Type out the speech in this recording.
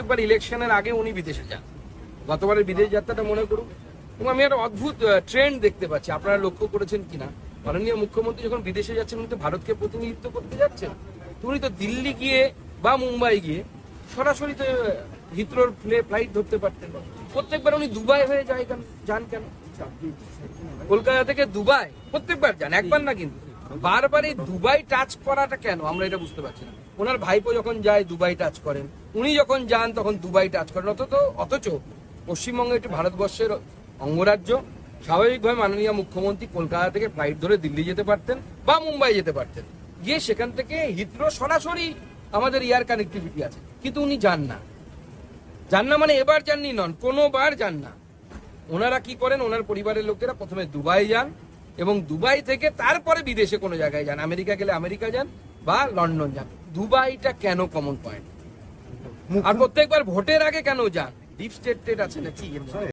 একবার ইলেকশনের আগে উনি বিদেশে যান। গতবারের বিদেশ যাত্রাটা মনে করুন। এবং আমি একটা অদ্ভুত ট্রেন্ড দেখতে পাচ্ছি। আপনারা লক্ষ্য করেছেন কিনা? মাননীয় মুখ্যমন্ত্রী যখন বিদেশে যাচ্ছেন, উনি তো ভারতকে প্রতিনিধিত্ব করতে যাচ্ছেন। উনি তো দিল্লি গিয়ে বা মুম্বাই গিয়ে সরাসরি তো হিত্রোর ফ্লাইট ধরতে পারতেন। প্রত্যেকবার উনি দুবাই হয়ে যায় কেন? যান কেন? কলকাতা থেকে দুবাই প্রত্যেকবার যান, একবার না কিন্তু। বারবার এই দুবাই টাচ করাটা কেন? আমরা এটা বুঝতে পারছি না। ওনার ভাইপো যখন যায়, দুবাই টাচ করেন। উনি যখন যান, তখন দুবাই টাচ করেন। অথচ অথচ পশ্চিমবঙ্গ একটি ভারতবর্ষের অঙ্গরাজ্য, স্বাভাবিকভাবে মাননীয় মুখ্যমন্ত্রী কলকাতা থেকে ফ্লাইট ধরে দিল্লি যেতে পারতেন বা মুম্বাই যেতে পারতেন। গিয়ে সেখান থেকে হিত্রো সরাসরি আমাদের এয়ার কানেক্টিভিটি আছে। কিন্তু উনি যান না। যান না মানে এবার যাননি নন, কোনোবার যান না। ওনারা কি করেন? ওনার পরিবারের লোকেরা প্রথমে দুবাই যান এবং দুবাই থেকে তারপরে বিদেশে কোনো জায়গায় যান। আমেরিকা গেলে আমেরিকা যান বা লন্ডন যান। দুবাইটা কেন কমন পয়েন্ট আর প্রত্যেকবার ভোটের আগে কেন যান? ডিপ স্টেট টেট আছে নাকি?